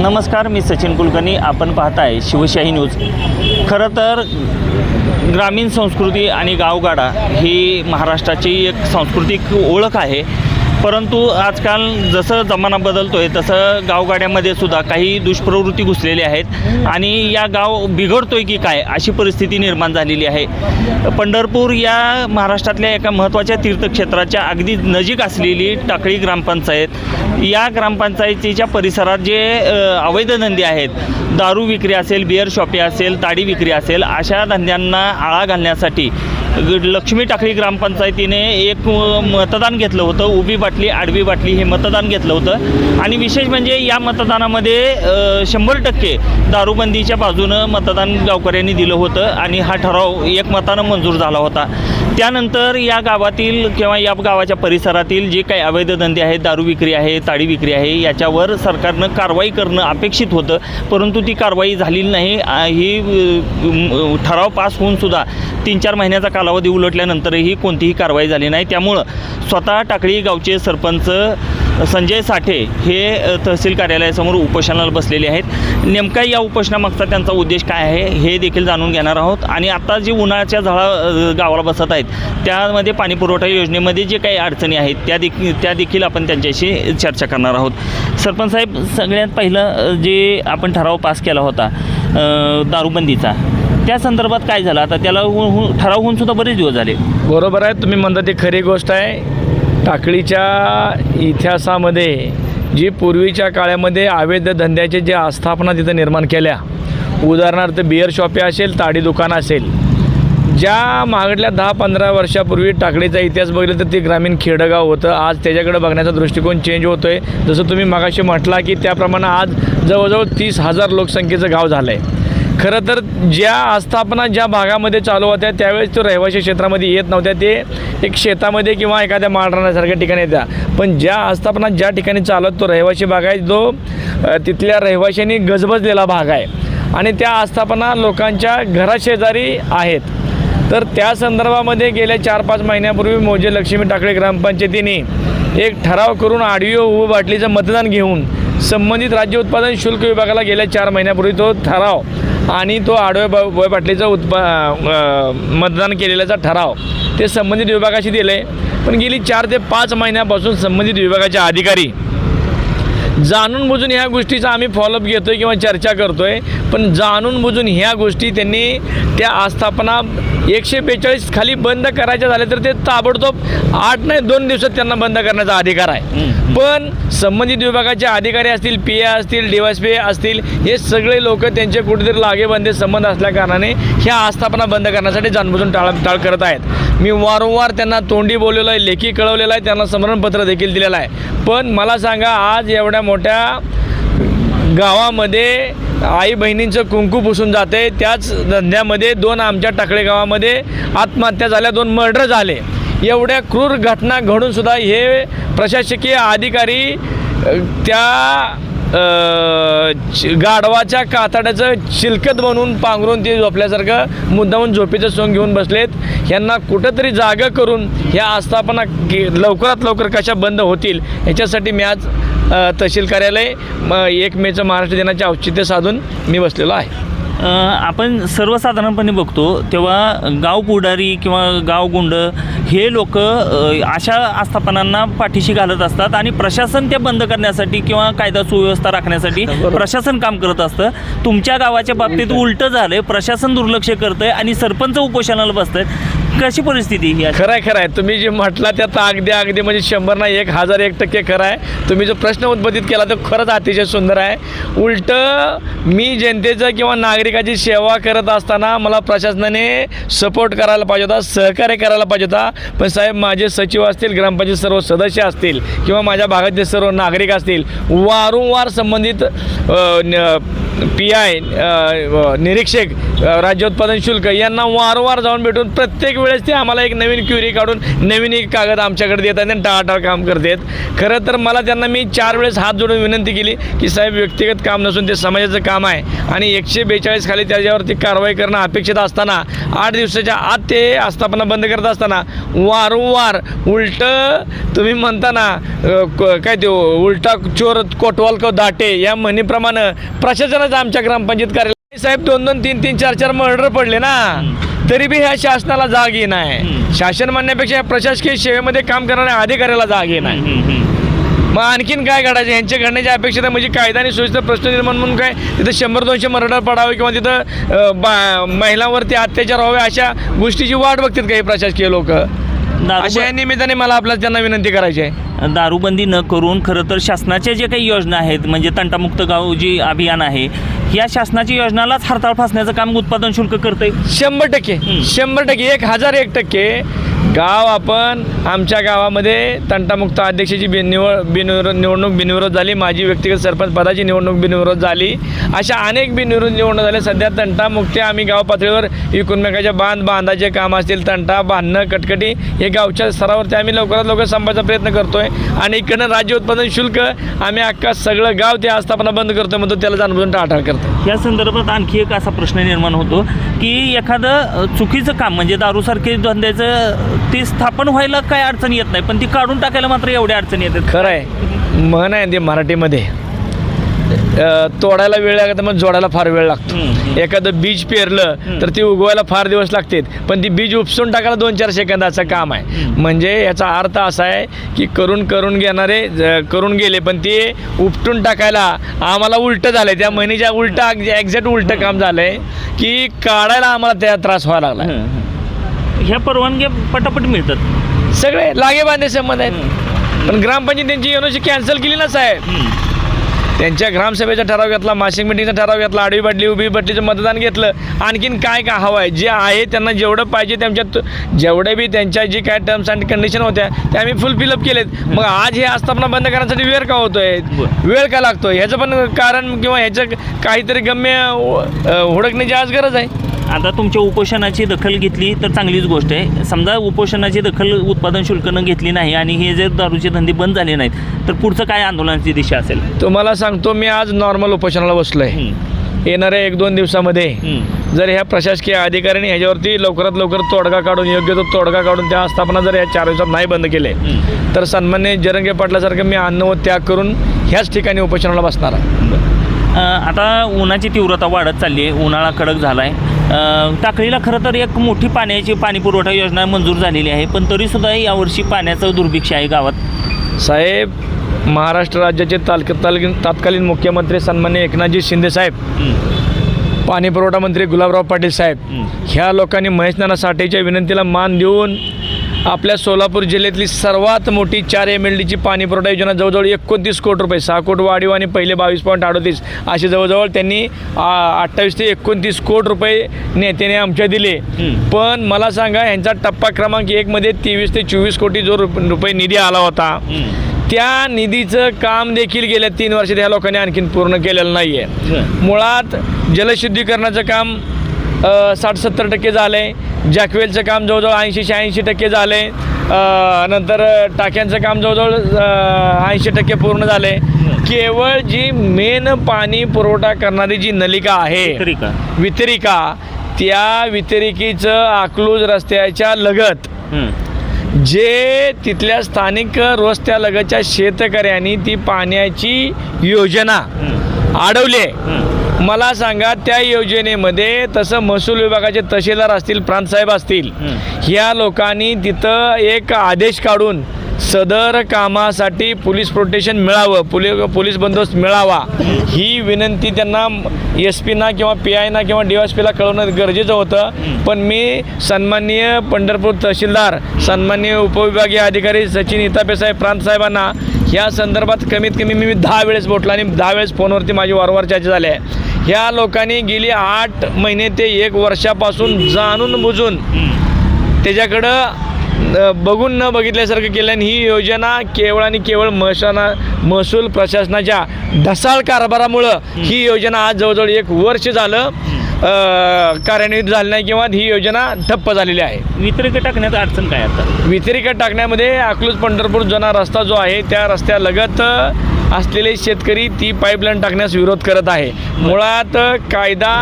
नमस्कार मी सचिन कुलकर्णी. आपण पाहताय शिवशाही न्यूज. खरं तर ग्रामीण संस्कृती आणि गावगाडा ही महाराष्ट्राची एक सांस्कृतिक ओळख आहे. परंतु आजकाल जसं जमाना बदलतो आहे तसं गावगाड्यामध्ये सुद्धा काही दुष्प्रवृत्ती घुसलेल्या आहेत. आणि या गाव बिघडतोय की काय अशी परिस्थिती निर्माण झालेली आहे. पंढरपूर या महाराष्ट्रातल्या एका महत्त्वाच्या तीर्थक्षेत्राच्या अगदी नजीक असलेली टाकळी ग्रामपंचायत या ग्रामपंचायतीच्या परिसरात जे अवैध धंदे आहेत दारू विक्री असेल बिअर शॉपी असेल ताडी विक्री असेल अशा धंद्यांना आळा घालण्यासाठी लक्ष्मी टाकळी ग्रामपंचायतीने एक मतदान घेतलं होतं. उभी बाटली आडवी बाटली हे मतदान घेतलं होतं. आणि विशेष म्हणजे या मतदानामध्ये शंभर टक्के दारूबंदीच्या बाजूनं मतदान गावकऱ्यांनी दिलं होतं आणि हा ठराव एकमतानं मंजूर झाला होता. त्यानंतर या गावातील किंवा या गावाच्या परिसरातील जे काही अवैध धंदे आहेत दारू विक्री आहे ताडी विक्री आहे याच्यावर सरकारनं कारवाई करणं अपेक्षित होतं. परंतु ती कारवाई झालेली नाही. ही ठराव पास होऊन सुद्धा तीन चार महिन्याचा कालावधी उलटल्यानंतरही कोणतीही कारवाई झाली नाही. त्यामुळं स्वतः टाकळी गावचे सरपंच संजय साठे हे तहसील कार्यालयासमोर उपोषणाला बसलेले आहेत. नेमका या उपोषणामागचा त्यांचा उद्देश काय आहे हे देखील जाणून घेणार आहोत. आणि आता जी उन्हाळ्याच्या झाडा गावाला बसत आहेत त्यामध्ये पाणीपुरवठा योजनेमध्ये जे काही अडचणी आहेत त्या देखील त्या देखील आपण त्यांच्याशी चर्चा करणार आहोत. सरपंच साहेब सगळ्यात पहिलं जे आपण ठराव पास केला होता दारूबंदीचा त्या संदर्भात काय झालं? आता त्याला ठराव होऊन सुद्धा बरेच दिवस झाले. बरोबर आहे तुम्ही म्हणता ती खरी गोष्ट आहे. टाकळीच्या इतिहासामध्ये जी पूर्वीच्या काळामध्ये अवैध धंद्याचे जे आस्थापना तिथं निर्माण केल्या. उदाहरणार्थ बिअर शॉपे असेल ताडी दुकान असेल. ज्या मागडल्या दहा पंधरा वर्षापूर्वी टाकडीचा इतिहास बघितला तर ते ग्रामीण खेडगाव होतं. आज त्याच्याकडे बघण्याचा दृष्टिकोन चेंज होतो आहे जसं तुम्ही मागाशी म्हटला की त्याप्रमाणे आज जवळजवळ तीस हजार लोकसंख्येचं गाव झालं आहे खरं तर ज्या आस्थापना ज्या भागामध्ये चालू होत्या त्यावेळेस तो रहिवासी क्षेत्रामध्ये येत नव्हत्या. ते एक शेतामध्ये किंवा एखाद्या माळरानासारख्या ठिकाणी येत्या. पण ज्या आस्थापना ज्या ठिकाणी चालत तो रहिवासी भाग आहे. जो तिथल्या रहिवाशांनी गजबजलेला भाग आहे. आणि त्या आस्थापना लोकांच्या घराशेजारी आहेत. तर त्या संदर्भामध्ये गेल्या चार पाच महिन्यापूर्वी मोजे लक्ष्मी टाकळे ग्रामपंचायतीने एक ठराव करून आडवी व बाटलीचं मतदान घेऊन संबंधित राज्य उत्पादन शुल्क विभागाला गेल्या चार महिन्यापूर्वी तो ठराव आणि तो आडवे ब पाटलीचा उत्प उत्पा मतदान केलेल्याचा ठराव. ते संबंधित विभागाशी दिले पण गेली चार ते पाच महिन्यापासून संबंधित विभागाचे अधिकारी जाणून बुजून ह्या गोष्टीचा आम्ही फॉलोअप घेतो आहे किंवा चर्चा करतो आहे पण जाणून बुजून ह्या गोष्टी त्यांनी त्या आस्थापना एकशे बेचाळीस खाली बंद करायच्या झाल्या तर ते ताबडतोब आठ नाही दोन दिवसात त्यांना बंद करण्याचा अधिकार आहे. पण संबंधित विभागाचे अधिकारी असतील पी ए असतील पी असतील हे सगळे लोक त्यांचे कुठेतरी लागेबंदे संबंध असल्या कारणाने ह्या आस्थापना बंद करण्यासाठी जाणबुजून टाळ टाळ करत आहेत. मी वारंवार त्यांना तोंडी बोललेलो आहे लेखी कळवलेलं आहे त्यांना समरणपत्र देखील दिलेलं आहे. पण मला सांगा आज एवढ्या मोठ्या गावामध्ये आई बहिणींचं कुंकू पुसून जाते. त्याच धंद्यामध्ये दोन आमच्या टाकळे गावामध्ये आत्महत्या झाल्या दोन मर्डर झाले. एवढ्या क्रूर घटना घडूनसुद्धा हे प्रशासकीय अधिकारी त्या गाढवाच्या कातड्याचं चिलकत बनवून पांघरून ते झोपल्यासारखं मुद्दामून झोपेचं सोंग घेऊन बसलेत. यांना कुठंतरी जागा करून ह्या आस्थापना के- लवकरात लवकर कशा बंद होतील याच्यासाठी मी आज तहसील कार्यालय म एक मेचं महाराष्ट्र दिनाचे औचित्य साधून मी बसलेलो आहे. आपण सर्वसाधारणपणे बघतो तेव्हा गाव पुढारी किंवा गाव गुंड हे लोक अशा आस्थापनांना पाठीशी घालत असतात आणि प्रशासन ते बंद करण्यासाठी किंवा कायदा सुव्यवस्था राखण्यासाठी. प्रशासन काम करत असतं. तुमच्या गावाच्या बाबतीत उलटं झालंय प्रशासन दुर्लक्ष करतंय आणि सरपंच उपोषणाला बसतंय. कशी परिस्थिती ही खरं आहे? खरं आहे तुम्ही जे म्हटला त्यात अगदी अगदी म्हणजे शंभर ना एक हजार एक टक्के खरं आहे तुम्ही जो प्रश्न उद्बोधित केला तो खरंच अतिशय सुंदर आहे. उलटं मी जनतेचं किंवा नागरिकाची सेवा करत असताना मला प्रशासनाने सपोर्ट करायला पाहिजे होता सहकार्य करायला पाहिजे होता. पण साहेब माझे सचिव असतील ग्रामपंचायत सर्व सदस्य असतील किंवा माझ्या भागातले सर्व नागरिक असतील वारंवार संबंधित न- पी आय निरीक्षक राज्योत्पादन शुल्क यांना वारंवार जाऊन भेटून प्रत्येक वेळेस ते आम्हाला एक नवीन क्युरी काढून नवीन एक कागद आमच्याकडे देत आणि टाळाटाळ काम करतात. खरं तर मला त्यांना मी चार वेळेस हात जोडून विनंती केली की साहेब व्यक्तिगत काम नसून ते समाजाचं काम आहे आणि एकशे बेचाळीस खाली त्याच्यावरती कारवाई करणं अपेक्षित असताना आठ दिवसाच्या आत ते आस्थापना बंद करत असताना वारंवार उलट तुम्ही म्हणताना क- काय ते उलटा चोर कोटवाल को दाटे या म्हणीप्रमाणे प्रशासनाचं आमच्या ग्रामपंचायत कार्यालय साहेब दोन दोन तीन तीन चार चार मर्डर पडले ना. तरी बी ह्या शासनाला जाग ये नाही शासन म्हणण्यापेक्षा प्रशासकीय सेवेमध्ये काम करणाऱ्या अधिकाऱ्याला जाग ये नाही हम्म, हम्म. मग आणखीन काय काढायचं यांच्या घडण्याच्या अपेक्षित आहे म्हणजे कायदा आणि सुव्यवस्था प्रश्न निर्माण म्हणून काय? तिथं शंभर दोनशे मर्डर पडावे किंवा तिथं बा महिलांवरती अत्याचार व्हावे अशा गोष्टीची वाट बघतात काही प्रशासकीय लोक. अशा या निमित्ताने मला आपल्या त्यांना विनंती करायची आहे दारूबंदी न करून खरं तर शासनाच्या जे काही योजना आहेत म्हणजे तंटामुक्त गाव जी अभियान आहे या शासनाची योजनालाच हरताळ फासण्याचं काम उत्पादन शुल्क करतंय शंभर टक्के. शंभर टक्के एक हजार एक टक्के गाव आपण आमच्या गावामध्ये तंटामुक्त अध्यक्षाची बिन बिनविरोध निवडणूक बिनविरोध झाली. माझी व्यक्तिगत सरपंच पदाची निवडणूक बिनविरोध झाली. अशा अनेक बिनविरोध निवडणूक झाल्या. सध्या तंटामुक्ती आम्ही गाव पातळीवर एकूणमेकाच्या बांध बांधाचे काम असतील. तंटा बांधणं कटकटी हे गावच्या स्तरावरती आम्ही लवकरात लवकर संपायचा प्रयत्न करतोय. आणि इकडनं राज्य उत्पादन शुल्क आम्ही अख्खा सगळं गाव ते आस्थापना बंद करतोय म्हणतो त्याला जाणून टाळाटाळ करतो या संदर्भात आणखी एक असा प्रश्न निर्माण होतो की एखादं चुकीचं काम म्हणजे दारूसारखे धंद्याचं ते स्थापन व्हायला काय अडचण येत नाही पण ती काढून टाकायला मात्र एवढ्या अडचणी येतात. खरं आहे म्हण आहे ते मराठीमध्ये. अ, तोडायला वेळ लागत मग जोडायला फार वेळ लागतो. एखादं बीज पेरलं तर ती उगवायला फार दिवस लागतात. पण ती बीज उपसून टाकायला दोन चार सेकंदाचं काम आहे. म्हणजे याचा अर्थ असा आहे की करून करून घेणारे ज- करून गेले पण ते उपटून टाकायला आम्हाला उलटं झालंय. त्या महिन्याच्या उलटं एक्झॅक्ट उलटं काम झालंय की काढायला आम्हाला त्या त्रास व्हायला लागला. ह्या परवानग्या पटापट मिळतात. सगळे लागे बांधे संबंध आहेत. पण ग्रामपंचायत त्यांची एनओसी कॅन्सल केली ना साहेब. त्यांच्या ग्रामसभेचा ठराव घेतला मासिक मिटिंगचा ठराव घेतला आडवी बाटली उभी बाटलीचं मतदान घेतलं. आणखीन काय काय हवं आहे? जे आहे त्यांना जेवढं पाहिजे त्यांच्यात जेवढे बी त्यांच्या जी काय टर्म्स अँड कंडिशन होत्या त्या आम्ही फुल फिलअप केलेत. मग आज हे आस्थापना बंद करण्यासाठी वेळ का होतोय. वेळ का लागतोय? ह्याचं पण कारण किंवा ह्याचं काहीतरी गम्य अ, हुडकण्याची आज गरज आहे. आता तुमच्या उपोषणाची दखल घेतली तर चांगलीच गोष्ट आहे. समजा उपोषणाची दखल उत्पादन शुल्कनं घेतली नाही आणि हे जर दारूचे धंदे बंद झाले नाहीत तर पुढचं काय आंदोलनाची दिशा असेल? तुम्हाला सांगतो मी आज नॉर्मल उपोषणाला बसलो आहे येणाऱ्या एक दोन दिवसामध्ये. जर ह्या प्रशासकीय अधिकाऱ्यांनी ह्याच्यावरती लवकरात लवकर तोडगा काढून योग्य तो तोडगा काढून त्या आस्थापना जर या चार दिवसात नाही बंद केले. तर सन्मान्य जरंगे पाटलासारखं मी अन्न व त्याग करून ह्याच ठिकाणी उपोषणाला बसणार आहे. आता उन्हाची तीव्रता वाढत चालली आहे. उन्हाळा कडक झाला आहे टाकळीला खरं तर एक मोठी पाण्याची पाणी पुरवठा योजना मंजूर झालेली आहे पण तरीसुद्धा यावर्षी पाण्याचं दुर्भिक्ष आहे गावात साहेब महाराष्ट्र राज्याचे तालक ताल तत्कालीन मुख्यमंत्री सन्मान्य एकनाथजी शिंदे साहेब हं, पाणी पुरवठा मंत्री गुलाबराव पाटील साहेब. ह्या लोकांनी महेश नाना साठेच्या विनंतीला मान देऊन आपल्या सोलापूर जिल्ह्यातली सर्वात मोठी चार एम एल डीची पाणी पुरवठा योजना जवळजवळ एकोणतीस कोटी रुपये सहा कोटी वाढीव आणि पहिले बावीस पॉईंट अडोतीस असे जवळजवळ त्यांनी अठ्ठावीस ते एकोणतीस कोटी रुपये नेत्याने आमच्या दिले. पण मला सांगा यांचा टप्पा क्रमांक एकमध्ये तेवीस ते चोवीस कोटी जो रुप रुपये निधी आला होता. त्या निधीचं काम देखील गेल्या तीन वर्षात ह्या लोकांनी आणखीन पूर्ण केलेलं नाही आहे. मुळात जलशुद्धीकरणाचं काम साठ सत्तर टक्के झालं आहे जॅकवेलचं काम जवळजवळ ऐंशी शहाऐंशी टक्के झालं. आहे नंतर टाक्यांचं काम जवळजवळ ऐंशी टक्के पूर्ण झालं. आहे केवळ जी मेन पाणी पुरवठा करणारी जी नलिका आहे वितरिका. त्या वितरिकीचं अकलूज रस्त्याच्या लगत. जे तिथल्या स्थानिक रस्त्यालगतच्या शेतकऱ्यांनी ती पाण्याची योजना अडवली आहे. मला सांगा त्या योजनेमध्ये तसं महसूल विभागाचे तहसीलदार असतील प्रांतसाहेब असतील. ह्या लोकांनी तिथं एक आदेश काढून सदर कामासाठी पोलीस प्रोटेक्शन मिळावं पोली पोलीस बंदोबस्त मिळावा ही विनंती त्यांना एस पीना किंवा पी आयना किंवा डी एस पीला कळवणं गरजेचं होतं. पण मी सन्माननीय पंढरपूर तहसीलदार सन्माननीय उपविभागीय अधिकारी सचिन इतापे साहेब प्रांत साहेबांना ह्या संदर्भात कमीत कमी मी दहा वेळेस बोटला आणि दहा वेळेस फोनवरती माझी वारंवार चर्चा झाली आहे. ह्या लोकांनी गेली आठ महिने ते एक वर्षापासून जाणून बुजून. त्याच्याकडं बघून न बघितल्यासारखं केलं आणि ही योजना केवळ आणि केवळ महसना महसूल प्रशासनाच्या ढसाळ कारभारामुळं ही योजना आज जवळजवळ एक वर्ष झालं कार्यान्वित झाली नाही किंवा ही योजना ठप्प झालेली आहे वितरित टाकण्यात अडचण काय आता वितरिका टाकण्यामध्ये अकलूज पंढरपूर जुना रस्ता जो आहे त्या रस्त्यालगत असलेले शेतकरी ती पाईपलाईन टाकण्यास विरोध करत आहे. मुळात कायदा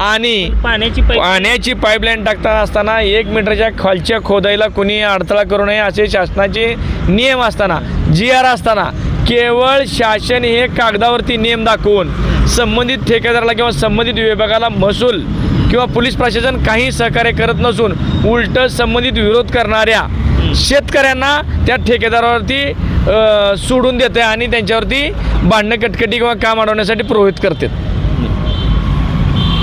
आणि पाण्याची पाण्याची पाईपलाईन टाकताना असताना एक मीटरच्या खालच्या खोदाईला कुणी अडथळा करू नये असे शासनाचे नियम असताना जी आर असताना केवळ शासन हे कागदावरती नियम दाखवून संबंधित ठेकेदाराला किंवा संबंधित विभागाला महसूल किंवा पोलीस प्रशासन काही सहकार्य करत नसून उलट संबंधित विरोध करणाऱ्या शेतकऱ्यांना त्या ठेकेदारावरती सोडून देते आणि त्यांच्यावरती भांडणं कटकटी किंवा काम अडवण्यासाठी प्रवृत्त करतात.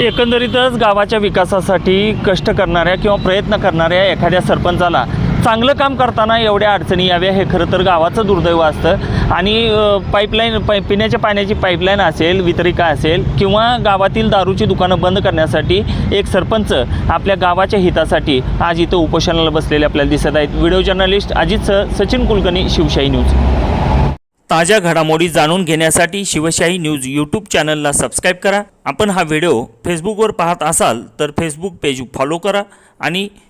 एकंदरीतच गावाच्या विकासासाठी कष्ट करणाऱ्या किंवा प्रयत्न करणाऱ्या एखाद्या सरपंचाला चांगलं काम करताना एवढ्या अडचणी याव्या हे खरं तर गावाचं दुर्दैव असतं. आणि पाईपलाईन पाय पिण्याच्या पाण्याची पाईपलाईन असेल वितरिका असेल किंवा गावातील दारूची दुकानं बंद करण्यासाठी एक सरपंच आपल्या गावाच्या हितासाठी आज इथं उपोषणाला बसलेले आपल्याला दिसत आहेत. व्हिडिओ जर्नलिस्ट अजित स सचिन कुलकर्णी शिवशाही न्यूज. ताज्या घडामोडी जाणून घेण्यासाठी शिवशाही न्यूज यूट्यूब चॅनलला सबस्क्राईब करा. आपण हा व्हिडिओ फेसबुकवर पाहत असाल तर फेसबुक पेज फॉलो करा आणि